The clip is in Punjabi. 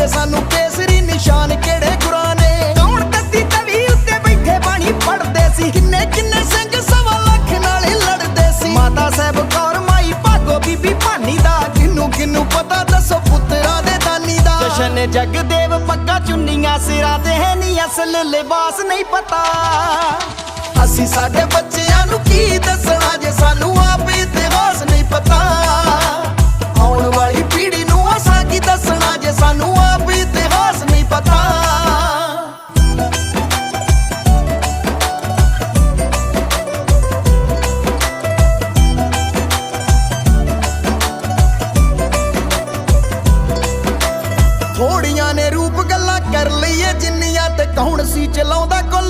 ਠੰਡੇ ਬਾਟੇ ਦੀ ਤੇ ਦਿੱਤੇ ਸਾਨੂੰ ਕੇਸਰੀ ਨਿਸ਼ਾਨ ਕਿਹੜੇ ਗੁਰਾਂ ਨੇ ਕੌਣ ਤੱਤੀ ਤਵੀ ਉੱਤੇ ਬੈਠੇ ਬਾਣੀ ਪੜਦੇ ਸੀ? ਕਿੰਨੇ ਕਿੰਨੇ ਸਿੰਘ ਸਵਾ ਲੱਖ ਨਾਲ ਹੀ ਲੜਦੇ ਸੀ? ਮਾਤਾ ਸਾਹਿਬ ਕੌਰ ਮਾਈ ਭਾਗੋ ਬੀਬੀ ਭਾਨੀ ਦਾ। ਕਿੰਨੂੰ ਕਿੰਨੂੰ ਪਤਾ? ਦੱਸੋ ਪੁੱਤਰਾਂ ਦੇ ਦਾਨੀ ਦਾ। ਜਸ਼ਨ ਜਗਦੇਵ ਪੱਕਾ ਚੁੰਨੀਆਂ ਸਿਰਾਂ ਤੇ ਹੈ ਨਹੀਂ ਅਸਲ ਲਿਬਾਸ ਨਹੀਂ ਪਤਾ। ਅਸੀਂ ਸਾਡੇ ਬੱਚਿਆਂ ਨੂੰ ਕੀ ਦੱਸਣਾ? ਥੋੜੀਆਂ ਨੇ ਰੂਪ ਗੱਲਾਂ ਕਰ ਲਈਏ ਜਿੰਨੀਆਂ ਤੇ ਕੌਣ ਸੀ ਚਲਾਉਂਦਾ ਕੁੱਲ